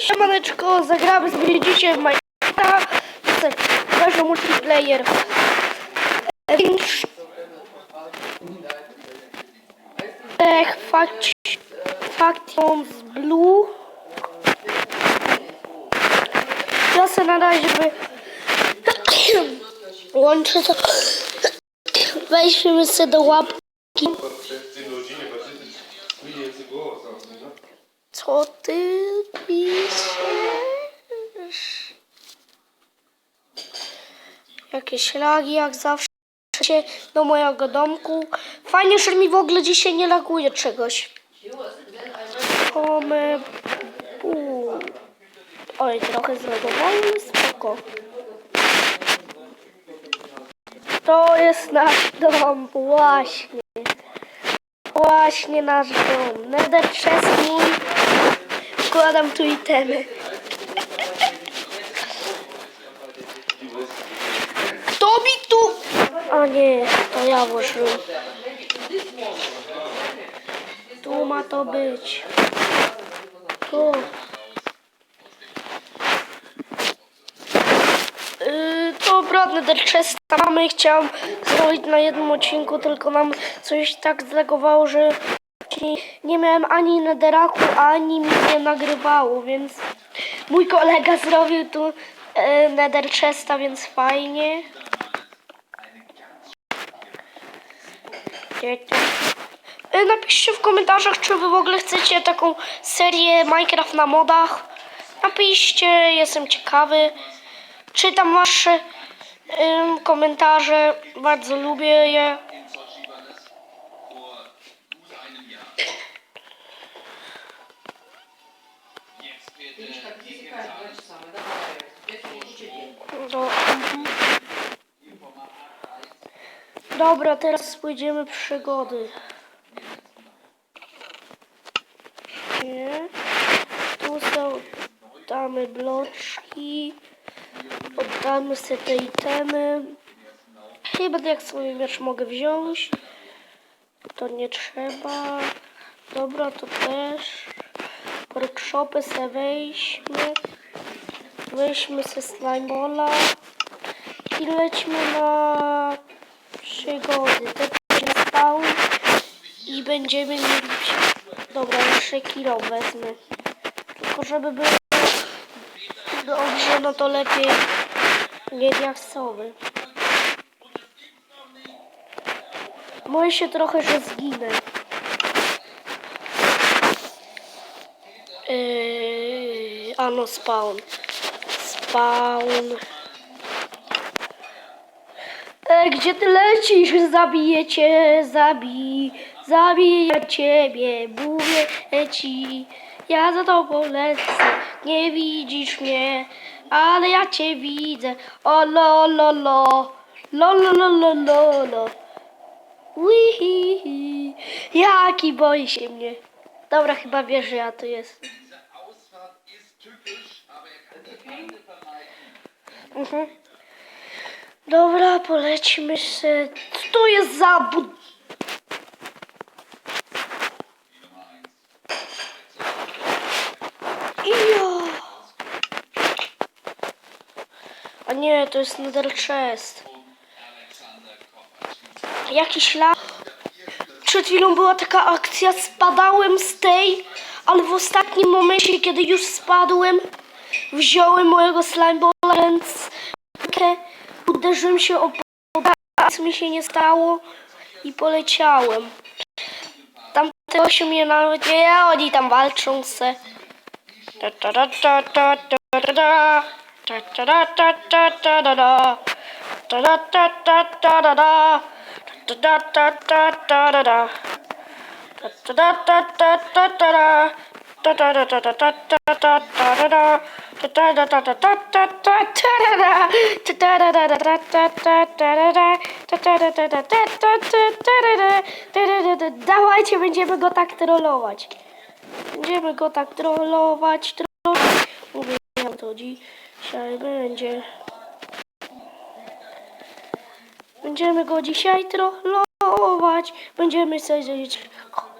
Siemaneczko, zagramy sobie dzisiaj w Minecrafta. Ważny multiplayer. Więc... Ech, fact... Factions Blue. Ja se na razie by... Łączę to... Weźmy sobie do łapki. Co ty piszesz? Jakieś lagi jak zawsze do mojego domku. Fajnie, że mi w ogóle dzisiaj nie laguje czegoś. Uu. Oj, trochę zlagowało, ale spoko. To jest nasz dom, właśnie. Właśnie nasz dom. Nether chest. Wkładam tu itemy. Kto mi tu? A nie, to ja włożyłem. Tu ma to być. Tu. Yy, to brodny Nether mamy. Chciałam zrobić na jednym odcinku, tylko nam coś tak zlegowało, że nie miałem ani nederaku, ani mi nie nagrywało, więc mój kolega zrobił tu e, nether chesta, więc fajnie. E, Napiszcie w komentarzach, czy wy w ogóle chcecie taką serię Minecraft na modach. Napiszcie, jestem ciekawy. Czytam wasze komentarze, bardzo lubię je. Dobra, teraz pójdziemy przygody. Nie. Tu są, damy bloczki. Oddamy sobie te itemy. Chyba jak sobie miecz mogę wziąć. To nie trzeba. Dobra, to też. Workshopy se weźmy. Weźmy se slimebola. I lećmy na przygody. Te będzie spał. I będziemy mieli... Dobra, jeszcze kilo wezmę. Tylko żeby było dobrze, no to lepiej nie diaksowy. Boję się trochę, że zginę. Yy, ano spawn. Spawn. Gdzie ty lecisz? Zabiję cię, zabij, zabiję ciebie, mówię ci. Ja za tobą lecę, nie widzisz mnie, ale ja cię widzę. O lo lo lo, lo lo lo lo lo lo. Jaki boi się mnie. Dobra, chyba wiesz, że ja to jest. Mhm. Dobra, polecimy się. Co to jest za bud... A nie, to jest Nether Chest. Jakiś lag. Przed chwilą była taka akcja, spadałem z tej, ale w ostatnim momencie, kiedy już spadłem, wziąłem mojego slimebola, więc rękę, uderzyłem się o nic mi się nie stało i poleciałem. Tamte osiem mnie nawet nie, oni tam walczą se. Ta ta ta ta ta ta ta ta. Ta ta ta ta ta ta ta ta. Ta ta ta ta ta ta ta. Ta ta ta ta ta ta ta. Ta ta ta Dawajcie, będziemy go tak trollować. Będziemy go tak trollować, trollować. Mówię, to dzisiaj będzie. Będziemy go dzisiaj trollować. Będziemy sobie żyć.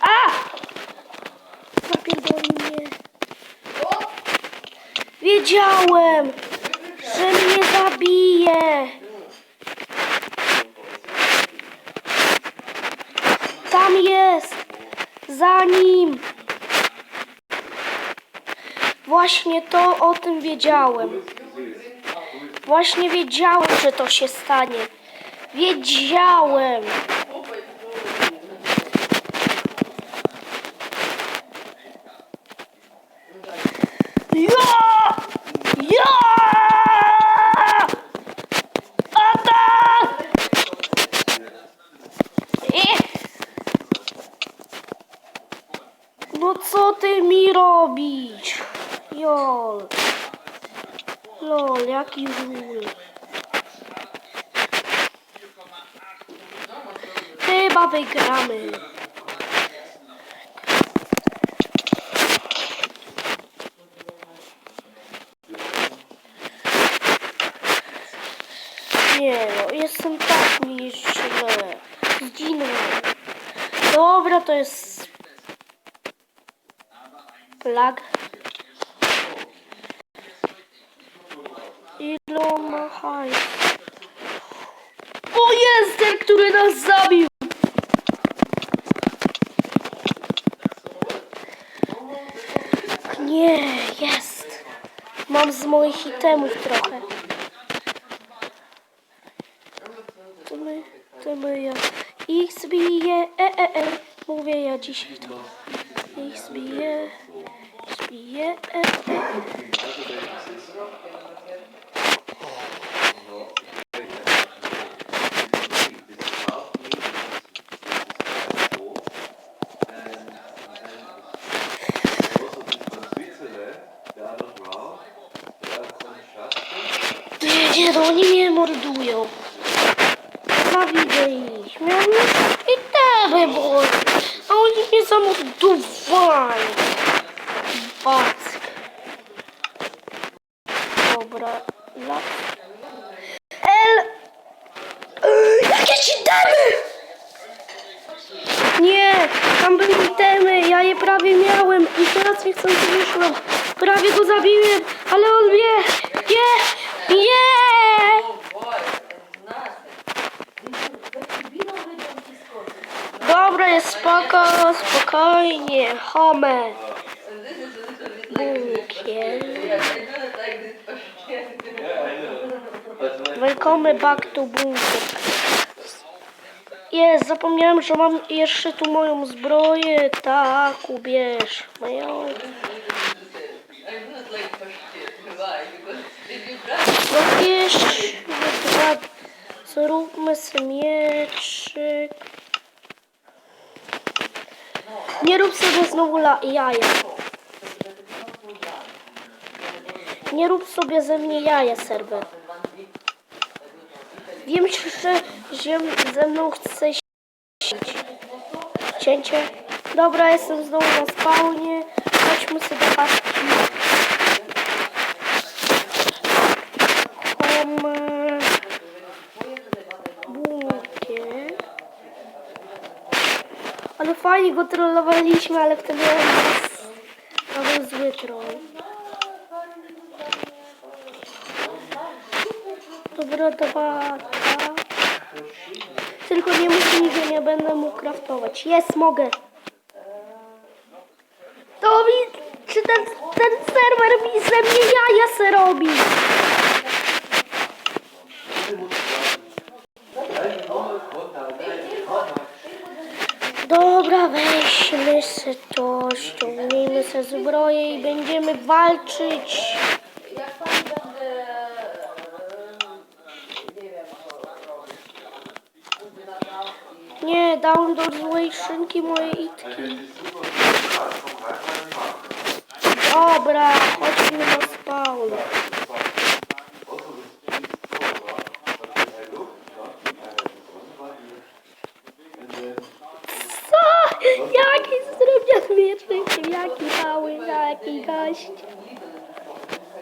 A! Zapierdoli mnie. Wiedziałem, że mnie zabije. Tam jest. Za nim. Właśnie to o tym wiedziałem. Właśnie wiedziałem, że to się stanie. Wiedziałem. Ja! Ja! Atak! Eh. No co ty mi robisz? Jol. Lol, jaki ról. Nie no, jestem tak źle. Zginąłem. Dobra, to jest... Plag. Ile on ma hajs? O, jest ten, który nas zabił! Nie, jest. Mam z moich itemów trochę. To my, to my, ja. Ich zbije, e, e, e. Mówię ja dzisiaj to. Ich zbije, zbije, e, e. Nie, nie, no oni mnie mordują. Zawidzę ich. Miałem i tebe, bo... A oni mnie zamordowali. Back. Dobra. La... El... Ej, Jakie ci damy? Nie, tam były itemy, ja je prawie miałem i teraz nie chcę wyszłem. Prawie go zabiłem, ale on mnie... Nie! Nie! Dobra, jest spoko, spokojnie, home. Bunkier. Welcome back to bunkier. Jest, zapomniałem, że mam jeszcze tu moją zbroję. Tak, ubierz. Moją. No jeszcze dwa. Zróbmy sobie mieczyk. Nie rób sobie znowu jaja. Nie rób sobie ze mnie jaja, serwer. Wiem, że ziem ze mną chce siedzieć. Cięcie. Dobra, jestem znowu na spawnie. Chodźmy sobie do fajnie go trollowaliśmy, ale wtedy. To był zły troll. Dobra, dwa, Tylko nie mi, że nie będę mógł craftować. Jest, mogę. To mi... Czy ten, ten serwer mi ze mnie jaja se robi? Dobra, weźmy se to, ściągnijmy se zbroję i będziemy walczyć. Jak pani będzie, nie wiem, co, Nie, dałem do złej szynki moje itki. Dobra, chodźmy na spawn. Jaki zrobię mieczyk, jaki mały, jaki gość.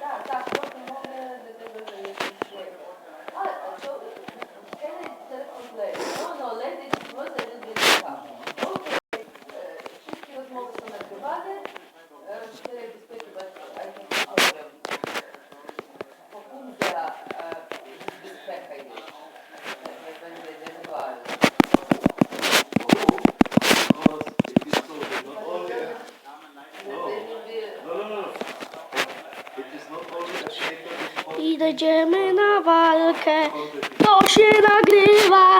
Tak, tak, trochę mogę do tego, że jest Ale to, can I telefon play? No, no, let it, was a little bit tough. Okay, e, wszystkie rozmowy są nagrywane. E, Cztery bezpieczeństwa, ale nie problem. Pokunda bezpieka już. Nie będę denerwował. Idziemy na walkę, to się nagrywa,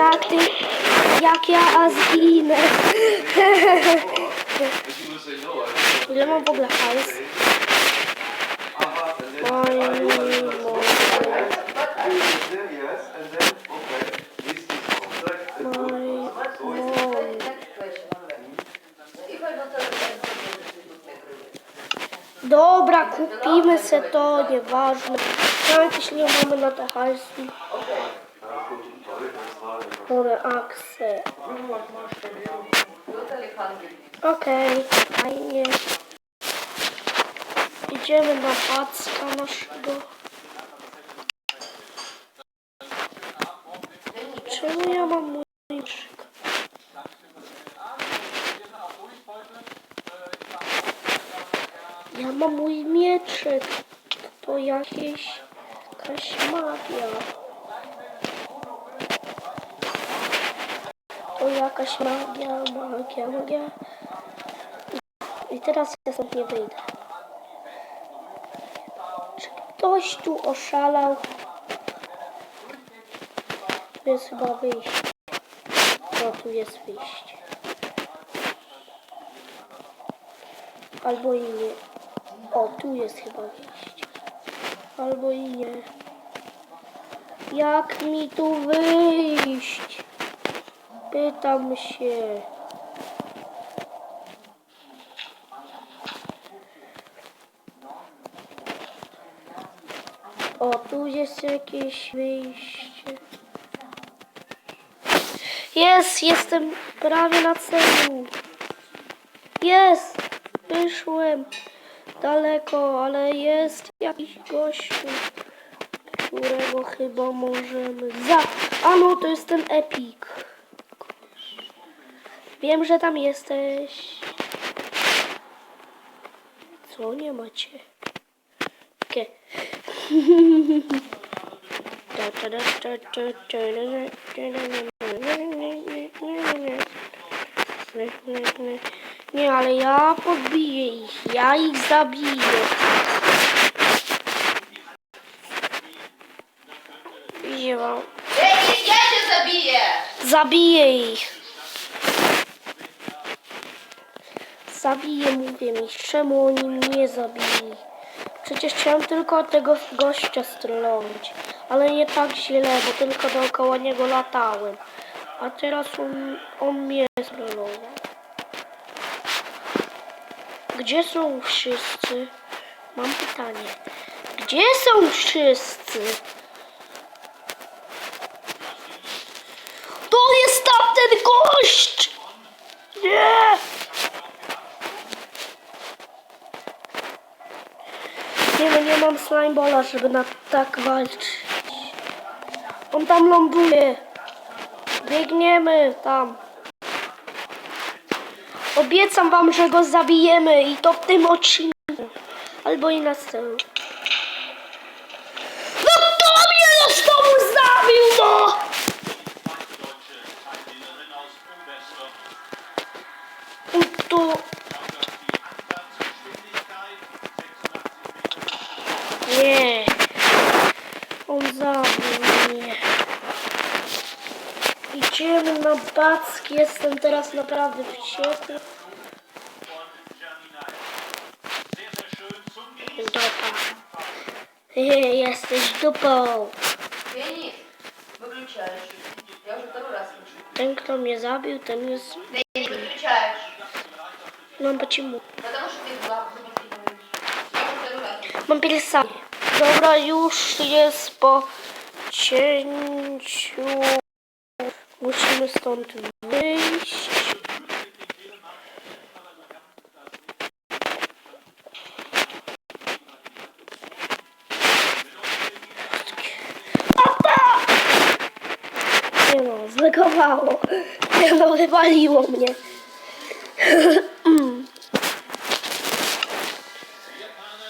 jak ty, jak ja zginę. Ile mam w ogóle hajs? Oj, no. Dobra, kupimy se to, nieważne. Nawet jeśli nie mamy na to hajsu. Chore akse. Okej, fajnie. Idziemy na packa naszego. Czemu ja mam mój mieczyk? Ja mam mój mieczyk. To jakieś jakaś magia. To jakaś magia, magia, magia. I teraz ja stąd nie wyjdę. Czy ktoś tu oszalał? Tu jest chyba wyjście. No, tu jest wyjście. Albo i nie. O, tu jest chyba wyjście. Albo i nie. Jak mi tu wyjść? Pytam się. O, tu jest jakieś wyjście. Jest, jestem prawie na celu. Jest, wyszłem daleko, ale jest jakiś gościu, którego chyba możemy za... A no, to jest ten epik. Wiem, że tam jesteś. Co nie macie? Kie. Nie, ale ja podbiję ich. Ja ich zabiję. Wam. Ej, ja cię zabiję! Zabiję ich. Zabiję, mówię mi. Czemu oni mnie zabili? Przecież chciałem tylko tego gościa strollować. Ale nie tak źle, bo tylko dookoła niego latałem. A teraz on, on mnie strollował. Gdzie są wszyscy? Mam pytanie. Gdzie są wszyscy? To jest tamten gość! Nie! Nie no, nie mam slimebola, żeby na tak walczyć. On tam ląduje. Biegniemy tam. Obiecam wam, że go zabijemy i to w tym odcinku. Albo i na celu. No kto mnie znowu zabił, no! Tu. Nie. On zabił mnie. Idziemy na back. Jestem teraz naprawdę wściekły. Э, я слышу Ты Феникс, выключаешь. Я уже второй раз слышу. Тем, кто меня забил, ты мне... Ты не выключаешь. Ну а почему? Потому что ты главный. Мам пересал. Доброю, я споченчу. Лучше мы с. Wywaliło mnie.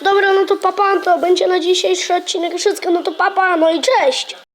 Dobra, no to papa, to będzie na dzisiejszy odcinek wszystko, no to papa, no i cześć!